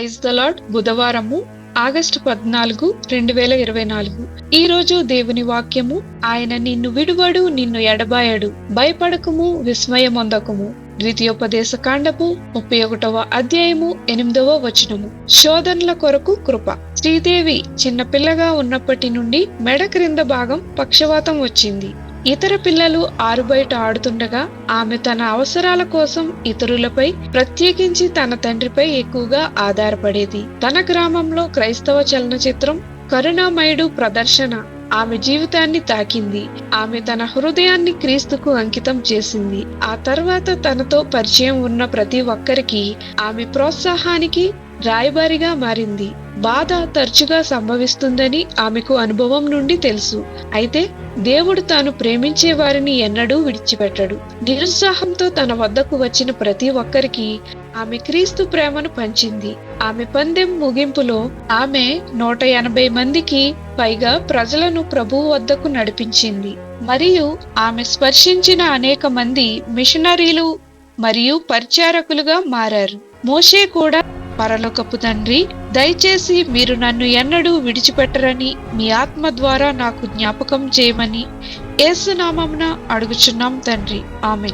Praise the lord బుధవారము August పద్నాలుగు రెండు వేల ఇరవై నాలుగు. ఈ రోజు దేవుని వాక్యము ఆయన నిన్ను విడువడు నిన్ను ఎడబాయడు భయపడకుము విస్మయమొందకుము. ద్వితీయోపదేశ కాండపు ముప్పై ఒకటవ అధ్యాయము ఎనిమిదవ వచనము. శోధనల కొరకు కృప. శ్రీదేవి చిన్న పిల్లగా ఉన్నప్పటి నుండి మెడ క్రింద భాగం పక్షవాతం వచ్చింది. ఇతర పిల్లలు ఆరుబయట ఆడుతుండగా ఆమె తన అవసరాల కోసం ఇతరులపై ప్రత్యేకించి తన తండ్రిపై ఎక్కువగా ఆధారపడేది. తన గ్రామంలో క్రైస్తవ చలనచిత్రం కరుణామయుడు ప్రదర్శన ఆమె జీవితాన్ని తాకింది. ఆమె తన హృదయాన్ని క్రీస్తుకు అంకితం చేసింది. ఆ తర్వాత తనతో పరిచయం ఉన్న ప్రతి ఒక్కరికి ఆమె ప్రోత్సాహానికి రాయబారిగా మారింది. బాధ తరచుగా సంభవిస్తుందని ఆమెకు అనుభవం నుండి తెలుసు. అయితే దేవుడు తాను ప్రేమించే వారిని ఎన్నడూ విడిచిపెట్టడు. నిరుత్సాహంతో తన వద్దకు వచ్చిన ప్రతి ఒక్కరికి ఆమె క్రీస్తు ప్రేమను పంచింది. ఆమె పందెం ముగింపులో ఆమె నూట ఎనభై మందికి పైగా ప్రజలను ప్రభువు వద్దకు నడిపించింది. మరియు ఆమె స్పర్శించిన అనేక మంది మిషనరీలు మరియు పరిచారకులుగా మారారు. మోషే కూడా పరలోకపు తండ్రి దయచేసి మీరు నన్ను ఎన్నడూ విడిచిపెట్టరని మీ ఆత్మ ద్వారా నాకు జ్ఞాపకం చేయమని ఏసునామమున అడుగుచున్నాం తండ్రి. ఆమె